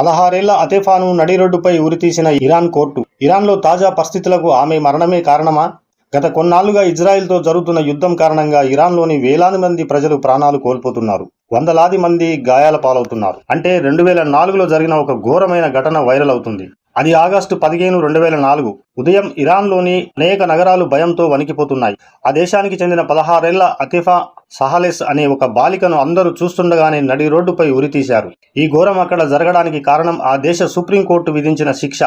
పదహారేళ్ళ అతేఫాను నడి రోడ్డుపై ఉరితీసిన Iran court. ఇరాన్లో తాజా పరిస్థితులకు ఆమె మరణమే కారణమా? గత కొన్నాళ్ళుగా ఇజ్రాయెల్తో జరుగుతున్న యుద్ధం కారణంగా ఇరాన్లోని వేలాది మంది ప్రజలు ప్రాణాలు కోల్పోతున్నారు. వందలాది మంది గాయాల పాలవుతున్నారు. అంటే రెండు వేల నాలుగులో జరిగిన ఒక ఘోరమైన ఘటన వైరల్ అవుతుంది. అది ఆగస్టు పదిహేను రెండు వేల నాలుగు ఉదయం ఇరాన్లోని అనేక నగరాలు భయంతో వణికిపోతున్నాయి. ఆ దేశానికి చెందిన పదహారేళ్ళ అతిఫా సహలెస్ అనే ఒక బాలికను అందరూ చూస్తుండగానే నడి రోడ్డుపై ఉరితీశారు. ఈ ఘోరం అక్కడ జరగడానికి కారణం ఆ దేశ సుప్రీంకోర్టు విధించిన శిక్ష.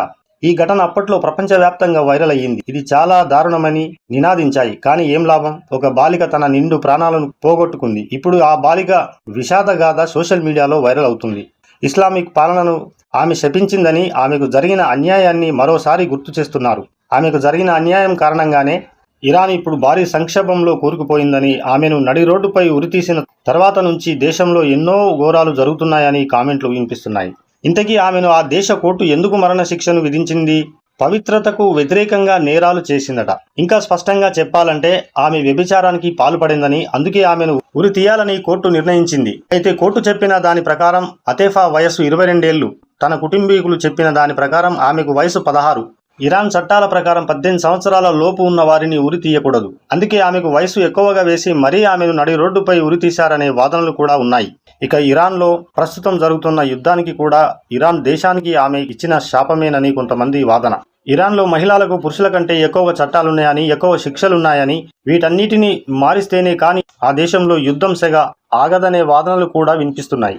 ఈ ఘటన అప్పట్లో ప్రపంచవ్యాప్తంగా వైరల్ అయ్యింది. ఇది చాలా దారుణమని నినాదించాయి. కానీ ఏం లాభం? ఒక బాలిక తన నిండు ప్రాణాలను పోగొట్టుకుంది. ఇప్పుడు ఆ బాలిక విషాదగాథ సోషల్ మీడియాలో వైరల్ అవుతుంది. ఇస్లామిక్ పాలనను ఆమె శపించిందని ఆమెకు జరిగిన అన్యాయాన్ని మరోసారి గుర్తు చేస్తున్నారు. ఆమెకు జరిగిన అన్యాయం కారణంగానే ఇరాన్ ఇప్పుడు భారీ సంక్షోభంలో కూరుకుపోయిందని ఆమెను నడి రోడ్డుపై ఉరితీసిన తర్వాత నుంచి దేశంలో ఎన్నో ఘోరాలు జరుగుతున్నాయని కామెంట్లు వినిపిస్తున్నాయి. ఇంతకీ ఆమెను ఆ దేశ కోర్టు ఎందుకు మరణశిక్షను విధించింది? పవిత్రతకు వ్యతిరేకంగా నేరాలు చేసిందట. ఇంకా స్పష్టంగా చెప్పాలంటే ఆమె వ్యభిచారానికి పాల్పడిందని అందుకే ఆమెను ఉరి తీయాలని కోర్టు నిర్ణయించింది. అయితే కోర్టు చెప్పిన దాని ప్రకారం అతేఫా వయస్సు ఇరవై రెండేళ్ళు తన కుటుంబీకులు చెప్పిన దాని ప్రకారం ఆమెకు వయసు పదహారు. ఇరాన్ చట్టాల ప్రకారం పద్దెనిమిది సంవత్సరాల లోపు ఉన్న వారిని ఉరి తీయకూడదు. అందుకే ఆమెకు వయసు ఎక్కువగా వేసి మరీ ఆమెను నడి రోడ్డుపై ఉరి తీశారనే వాదనలు కూడా ఉన్నాయి. ఇక ఇరాన్లో ప్రస్తుతం జరుగుతున్న యుద్ధానికి కూడా ఇరాన్ దేశానికి ఆమె ఇచ్చిన శాపమేనని కొంతమంది వాదన. ఇరాన్లో మహిళలకు పురుషుల కంటే ఎక్కువ చట్టాలున్నాయని ఎక్కువ శిక్షలున్నాయని వీటన్నిటిని మారిస్తేనే కానీ ఆ దేశంలో యుద్ధం సెగ ఆగదనే వాదనలు కూడా వినిపిస్తున్నాయి.